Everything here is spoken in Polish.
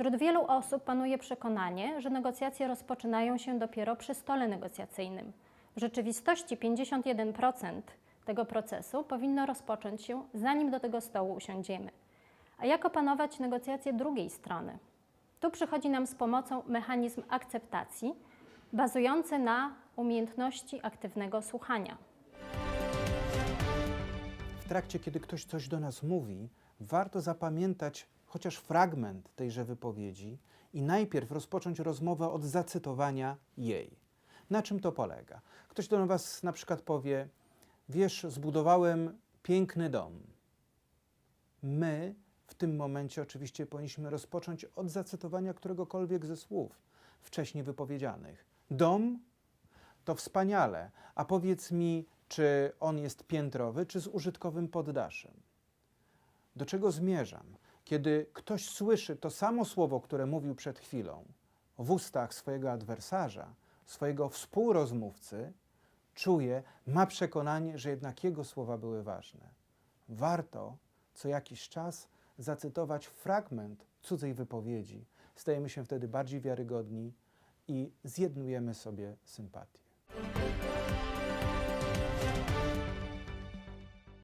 Wśród wielu osób panuje przekonanie, że negocjacje rozpoczynają się dopiero przy stole negocjacyjnym. W rzeczywistości 51% tego procesu powinno rozpocząć się, zanim do tego stołu usiądziemy. A jak opanować negocjacje drugiej strony? Tu przychodzi nam z pomocą mechanizm akceptacji, bazujący na umiejętności aktywnego słuchania. W trakcie, kiedy ktoś coś do nas mówi, warto zapamiętać chociaż fragment tejże wypowiedzi i najpierw rozpocząć rozmowę od zacytowania jej. Na czym to polega? Ktoś do Was na przykład powie: Wiesz, zbudowałem piękny dom. My w tym momencie oczywiście powinniśmy rozpocząć od zacytowania któregokolwiek ze słów wcześniej wypowiedzianych. Dom to wspaniale, a powiedz mi, czy on jest piętrowy, czy z użytkowym poddaszem? Do czego zmierzam? Kiedy ktoś słyszy to samo słowo, które mówił przed chwilą, w ustach swojego adwersarza, swojego współrozmówcy, czuje, ma przekonanie, że jednak jego słowa były ważne. Warto co jakiś czas zacytować fragment cudzej wypowiedzi. Stajemy się wtedy bardziej wiarygodni i zjednujemy sobie sympatię.